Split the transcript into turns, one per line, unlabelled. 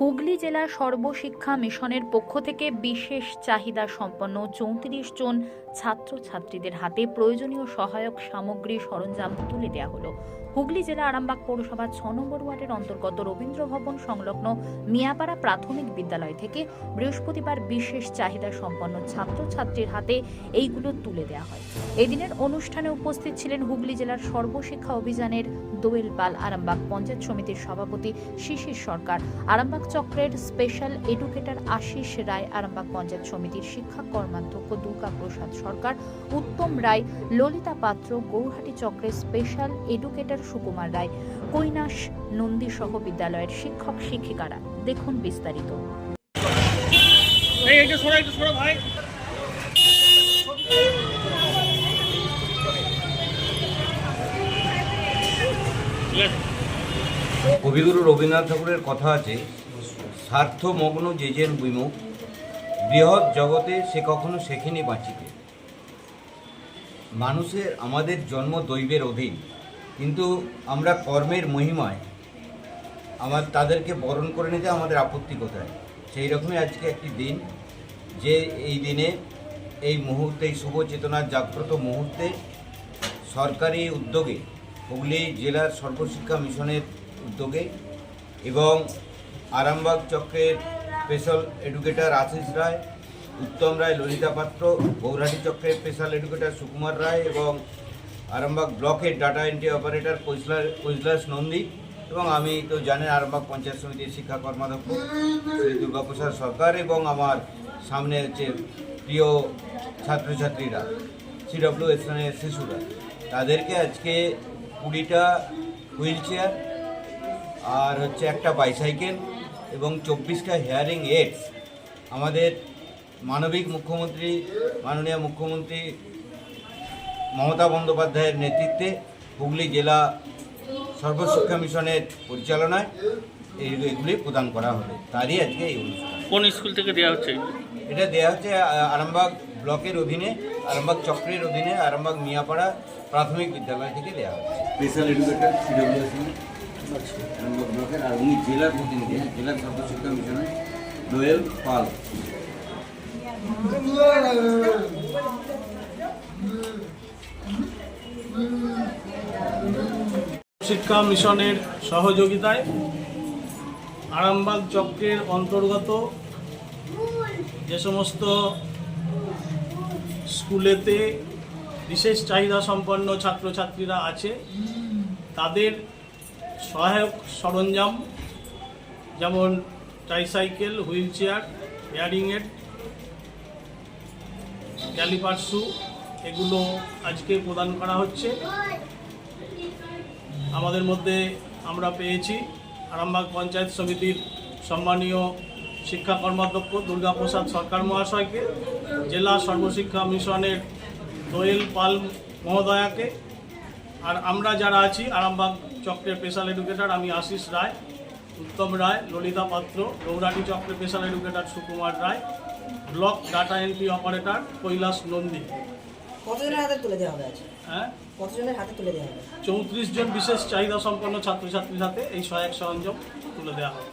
হুগলি জেলা সর্বশিক্ষা মিশনের পক্ষ থেকে বিশেষ চাহিদা সম্পন্ন চৌত্রিশ জন ছাত্রছাত্রীদের হাতে প্রয়োজনীয় সহায়ক সামগ্রী সরঞ্জাম তুলে দেওয়া হলো। হুগলি জেলা আরামবাগ পৌরসভা ছ নম্বর ওয়ার্ডের অন্তর্গত রবীন্দ্র ভবন সংলগ্ন মিয়াপাড়া প্রাথমিক বিদ্যালয় থেকে বৃহস্পতিবার বিশেষ চাহিদা সম্পন্ন ছাত্রছাত্রীর হাতে এইগুলো তুলে দেওয়া হয়। এদিনের অনুষ্ঠানে উপস্থিত ছিলেন হুগলি জেলার সর্বশিক্ষা অভিযানের দোয়েল পাল আরামবাগ পঞ্চায়েত সমিতির সভাপতি শিশির সরকার, আরামবাগ চক্রের স্পেশাল এডুকেটর আশিস রায়, আরামবাগ পঞ্চায়েত সমিতির শিক্ষা কর্মাধ্যক্ষ দুর্গা প্রসাদ সরকার উত্তম রায় ললিতা পাত্র গৌহাটি চক্রের স্পেশাল এডুকেটর সুকুমার রায় কৈলাস নন্দী সহ বিদ্যালয়ের শিক্ষক শিক্ষিকারা। দেখুন বিস্তারিত।
ভাই।
কবিগুরু রবীন্দ্রনাথ ঠাকুরের কথা আছে স্বার্থমগ্ন যে যেন বিমুখ বৃহৎ জগতে সে কখনো শেখেনি বাঁচিতে। মানুষের, আমাদের জন্ম দৈবের অধীন। কিন্তু আমরা কর্মের মহিমায় আমার তাদেরকে বরণ করে নিতে আমাদের আপত্তি কোথায়? সেই রকমই আজকে একটি দিন, যে এই দিনে, এই মুহূর্তে, এই শুভ চেতনার জাগ্রত মুহূর্তে সরকারি উদ্যোগে, হুগলি জেলার সর্বশিক্ষা মিশনের উদ্যোগে এবং আরামবাগ চক্রের স্পেশাল এডুকেটর আশিস রায় উত্তম রায়, ললিতা পাত্র গৌরাটি চক্রের স্পেশাল এডুকেটর সুকুমার রায় এবং আরামবাগ ব্লকের ডাটা এন্ট্রি অপারেটর কৈশলার কৈশলাস নন্দী এবং আমি তো জানেন আরামবাগ পঞ্চায়েত সমিতির শিক্ষা কর্মাধ্যক্ষ শ্রী দুর্গাপ্রসাদ সরকার এবং আমার সামনে হচ্ছে প্রিয় ছাত্রছাত্রীরা সিডব্লিউ স্থানের শিশুরা। তাদেরকে আজকে কুড়িটা হুইল চেয়ার আর হচ্ছে একটা বাইসাইকেল এবং চব্বিশটা হেয়ারিং এইডস আমাদের মানবিক মুখ্যমন্ত্রী মাননীয় মুখ্যমন্ত্রী মমতা বন্দ্যোপাধ্যায়ের নেতৃত্বে হুগলি জেলা সর্বশিক্ষা মিশনের পরিচালনায় এইগুলি প্রদান করা হবে। তারই আজকে এই অনুষ্ঠান।
কোন স্কুল থেকে দেওয়া হচ্ছে?
এটা দেওয়া হচ্ছে আরামবাগ ব্লকের অধীনে আরামবাগ চক্রের অধীনে আরামবাগ মিয়াপাড়া প্রাথমিক বিদ্যালয় থেকে দেওয়া হচ্ছে। স্পেশাল এডুকেটর আরামবাগ ব্লকের আর উনি জেলার প্রতিনিধি জেলার সর্বশিক্ষা মিশনের দোয়েল পাল।
শিক্ষা মিশনের সহযোগিতায় আরামবাগ চক্রের অন্তর্গত যে সমস্ত স্কুলেতে বিশেষ চাহিদা সম্পন্ন ছাত্রছাত্রীরা আছে, তাদের সহায়ক সরঞ্জাম যেমন tricycle wheelchair hearing aid calliper shoe এগুলো আজকে প্রদান করা হচ্ছে। আমাদের মধ্যে আমরা পেয়েছি আরামবাগ পঞ্চায়েত সমিতির সম্মানীয় শিক্ষা কর্মাধ্যক্ষ দুর্গাপ্রসাদ সরকার মহাশয়কে, জেলা সর্বশিক্ষা মিশনের দোয়েল পাল মহোদয়াকে, আর আমরা যারা আছি, আরামবাগ চক্রের স্পেশাল এডুকেটর, আমি আশিস রায়, উত্তম রায়, ললিতা পাত্র গৌরাটি চক্রের special educator Sukumar Roy block data entry operator Kailash Nandi.
কতজনের হাতে তুলে দেওয়া হবে
হ্যাঁ?
কতজনের হাতে তুলে দেওয়া হবে?
চৌত্রিশ জন বিশেষ চাহিদা সম্পন্ন ছাত্রছাত্রীর সাথে এই সহায়ক সরঞ্জাম তুলে দেওয়া হবে।